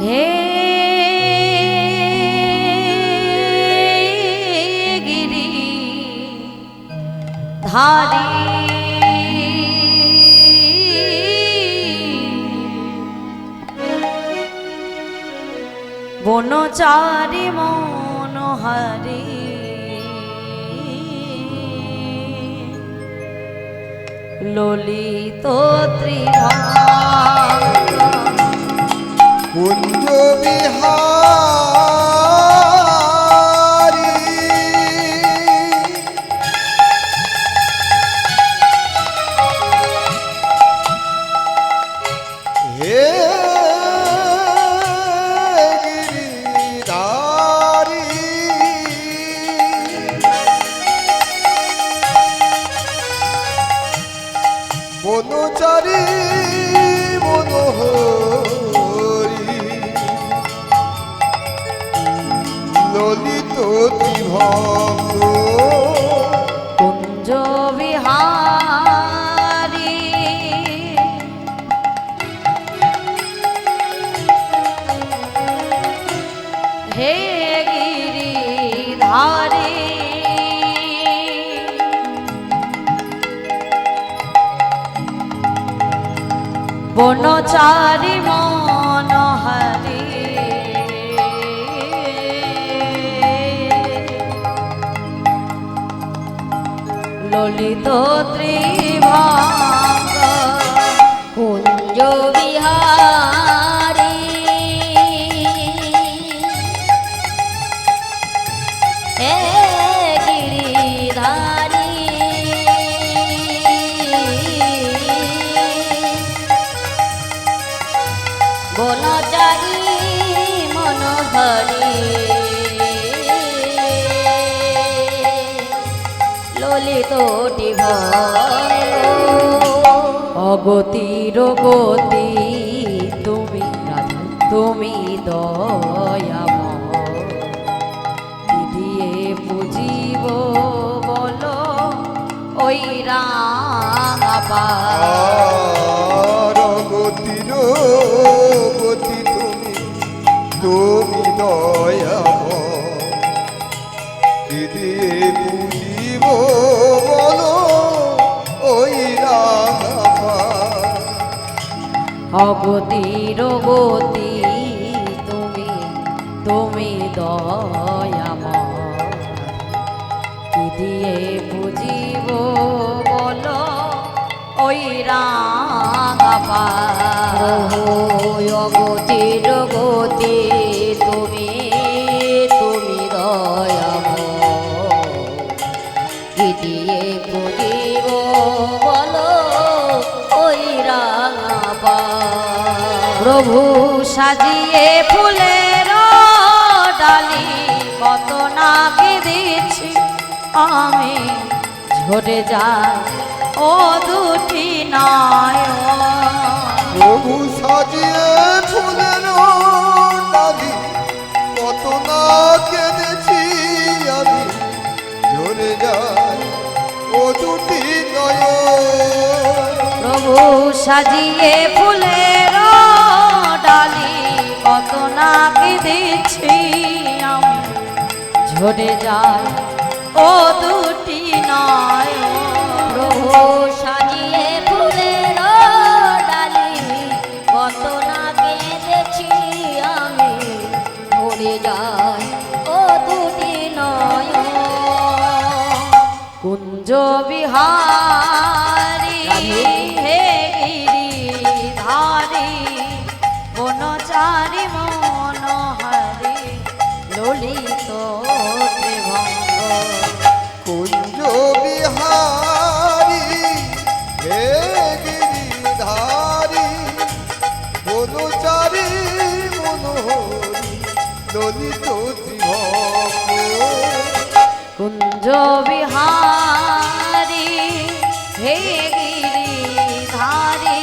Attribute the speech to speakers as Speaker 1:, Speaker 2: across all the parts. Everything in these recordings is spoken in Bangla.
Speaker 1: হে গিরি বনচারি মনোহারী ললিত ত্রিভা কুঞ্জ বিহারি হে বনচারী মনোহর ললিত ত্রিভঙ্গ কুঞ্জ বিহারি হে গিরিধারী বনচারী মা ললিত ত্রিভঙ্গ কুঞ্জবি কোটি অগতির গতি তুমি তুমি দয়াম দিয়ে বুঝিব বলো ওই রাঙাবা গতির গতি তুমি তুমি দয়াম কি দিয়ে পুজিব অগতির গতি তুমি তুমি দয়াম কি দিয়ে পুজিব বলো ওই রাঙাপা অগতির গতি তুমি প্রভু সাজিয়ে ফুলের ডালি কত না দিচ্ছি আমি ঝরে যা ও দুটি নয় প্রভু সাজিয়ে ফুলের ডালি কত না কেঁদেছি আমি ঝরে যা ও দুটি নয় প্রভু সাজিয়ে ফুলের কেঁদেছি আমি ঝরে যায় ও দুটি নয় প্রভু সাজিয়ে ফুলের ডালি কত না কেঁদেছি আমি ঝরে যায় ও দুটি নয় কুঞ্জ বিহার দলিত কুঞ্জ বিহারি হে গিরি ধারি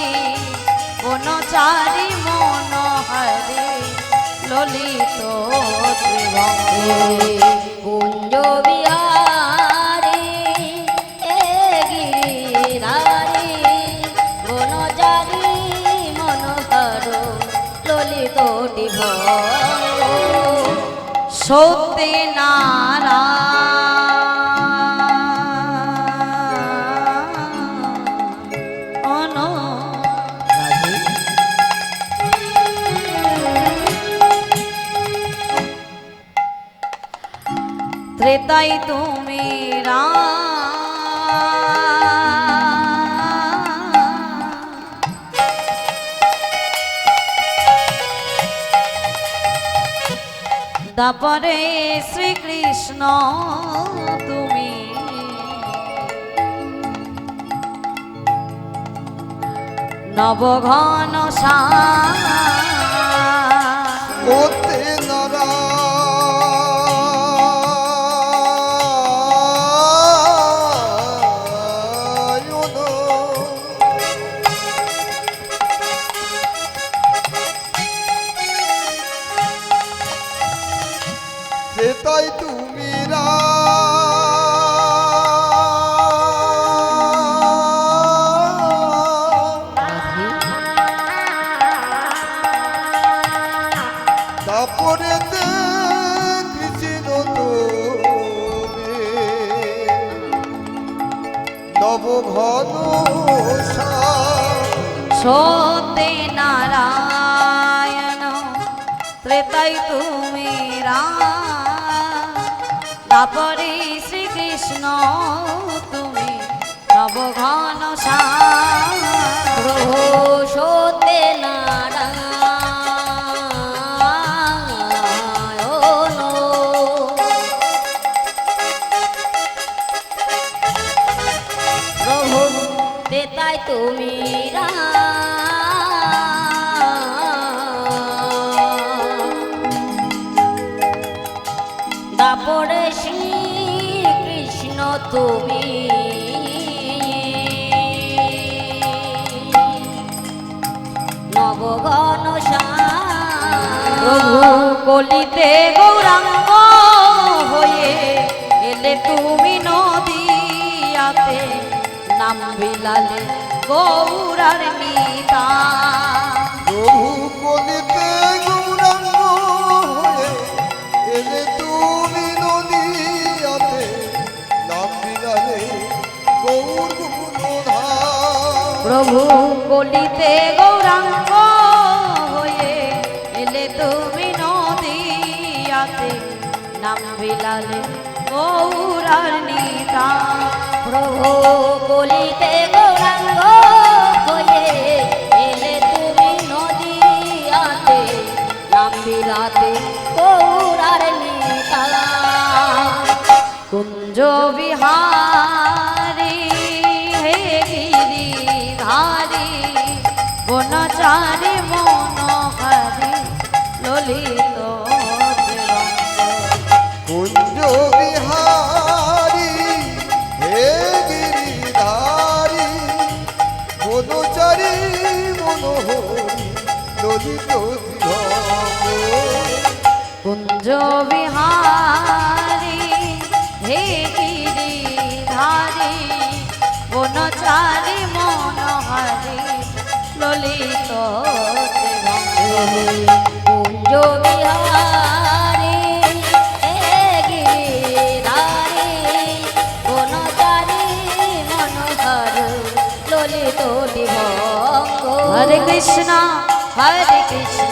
Speaker 1: বনচারি মন হরে ললিত কুঞ্জ বিহারি সত্যেনারা ত্রেতাই তুমি তারপরে শ্রীকৃষ্ণ তুমি নবঘন সা সে তাই তুমি রা তারপরে দেখছিল নব ঘন সতে নারায়ণ ত্রেতাই তুমি রাম তারপরে শ্রীকৃষ্ণ তুমি নবঘন প্রভু সত্যে প্রভু দেতায় তুমি রা বলিতে গৌরাঙ্গ হয়ে এলে তুমি নদিয়াতে নাম বিলালে গৌরার নিতা প্রভু বলিতে গো তার নেতা প্রভু কলিতে গৌরাঙ্গ হয়ে এলে তুমি নদীয়াতে নামিলাতে গৌরার নেতা কুঞ্জ বিহারি হে গিরিধারি বনচারি মন जो बिहारी हे गिरिधारी বনচারি মনোহারি ললিত কুঞ্জ বিহারি হে গিরিধারি বনচারি মনোহর ললিত হরে কৃষ্ণ হরে Krishna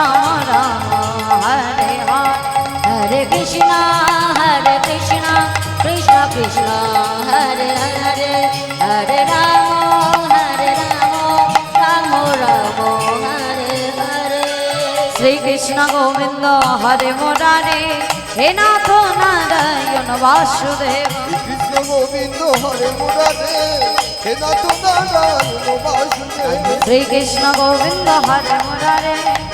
Speaker 1: Rama Rama Hare Hare Hare Krishna Hare Krishna Krishna Krishna Hare Hare Hare Rama Hare Rama Rama Rama Hare Hare Sri Krishna Govinda Hare Murari He Nath Narayan Vasudeva Krishna Govinda Hare Murari He Nath Narayan Vasudeva Sri Krishna Govinda Hare Murari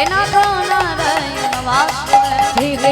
Speaker 1: એના તો નારાયણ વાસુદેવ